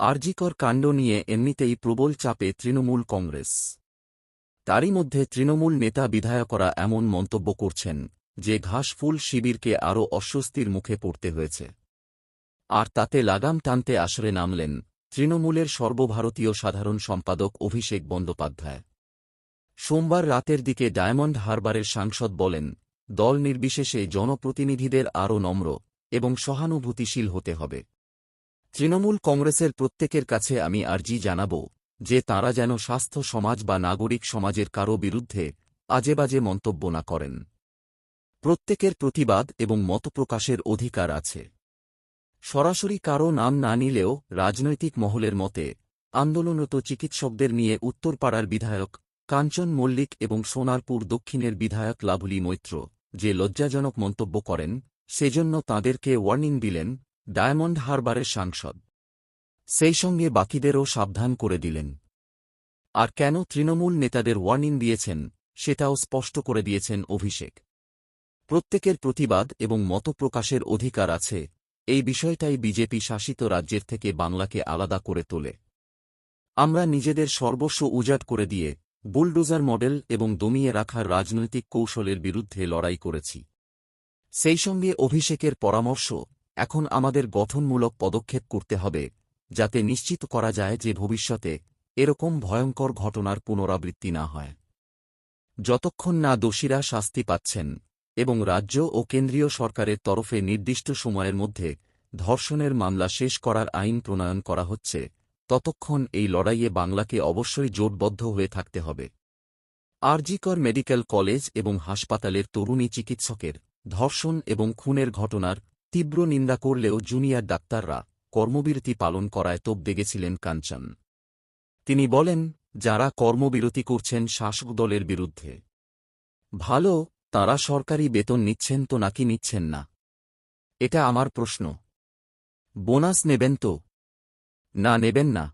আরজিকর কাণ্ড নিয়ে এমনিতেই প্রবল চাপে তৃণমূল কংগ্রেস। তারই মধ্যে তৃণমূল নেতা বিধায়করা এমন মন্তব্য করছেন, যে ঘাসফুল শিবিরকে আরও অস্বস্তির মুখে পড়তে হয়েছে। আর তাতে লাগাম টানতে আসরে নামলেন তৃণমূলের সর্বভারতীয় সাধারণ সম্পাদক অভিষেক বন্দ্যোপাধ্যায়। সোমবার রাতের দিকে ডায়মন্ড হারবারের সাংসদ বলেন, দল নির্বিশেষে জনপ্রতিনিধিদের আরও নম্র এবং সহানুভূতিশীল হতে হবে। তৃণমূল কংগ্রেসের প্রত্যেকের কাছে আমি আর্জি জানাব যে তাঁরা যেন স্বাস্থ্য সমাজ বা নাগরিক সমাজের কারও বিরুদ্ধে আজেবাজে মন্তব্য না করেন। প্রত্যেকের প্রতিবাদ এবং মতপ্রকাশের অধিকার আছে। সরাসরি কারও নাম না নিলেও রাজনৈতিক মহলের মতে আন্দোলনরত চিকিৎসকদের নিয়ে উত্তরপাড়ার বিধায়ক কাঞ্চন মল্লিক এবং সোনারপুর দক্ষিণের বিধায়ক লাভলি মৈত্র যে লজ্জাজনক মন্তব্য করেন, সেজন্য তাঁদেরকে ওয়ার্নিং দিলেন ডায়মন্ড হারবারের সাংসদ। সেই সঙ্গে বাকিদেরও সাবধান করে দিলেন। আর কেন তৃণমূল নেতাদের ওয়ার্নিং দিয়েছেন, সেটাও স্পষ্ট করে দিয়েছেন অভিষেক। প্রত্যেকের প্রতিবাদ এবং মতপ্রকাশের অধিকার আছে, এই বিষয়টাই বিজেপি শাসিত রাজ্যের থেকে বাংলাকে আলাদা করে তোলে। আমরা নিজেদের সর্বস্ব উজাট করে দিয়ে বুলডোজার মডেল এবং দমিয়ে রাখার রাজনৈতিক কৌশলের বিরুদ্ধে লড়াই করেছি। সেই সঙ্গে অভিষেকের পরামর্শ এখন আমাদের গঠনমূলক পদক্ষেপ করতে হবে, যাতে নিশ্চিত করা যায় যে ভবিষ্যতে এরকম ভয়ঙ্কর ঘটনার পুনরাবৃত্তি না হয়। যতক্ষণ না দোষীরা শাস্তি পাচ্ছেন এবং রাজ্য ও কেন্দ্রীয় সরকারের তরফে নির্দিষ্ট সময়ের মধ্যে ধর্ষণের মামলা শেষ করার আইন প্রণয়ন করা হচ্ছে, ততক্ষণ এই লড়াইয়ে বাংলাকে অবশ্যই জোটবদ্ধ হয়ে থাকতে হবে। আরজিকর মেডিকেল কলেজ এবং হাসপাতালের তরুণী চিকিৎসকের ধর্ষণ এবং খুনের ঘটনার তীব্র নিন্দা করলেও জুনিয়র ডাক্তাররা কর্মবিরতি পালন করায় তোপ দেগেছিলেন কাঞ্চন। তিনি বলেন, যারা কর্মবিরতি করছেন শাসক দলের বিরুদ্ধে, ভালো, তাঁরা সরকারি বেতন নিচ্ছেন তো নাকি নিচ্ছেন না? এটা আমার প্রশ্ন। বোনাস নেবেন তো? না, নেবেন না।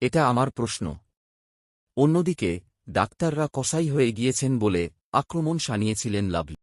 এটা আমার প্রশ্ন। অন্যদিকে, ডাক্তাররা কসাই হয়ে গিয়েছেন বলে আক্রমণ সানিয়েছিলেন লাভলি।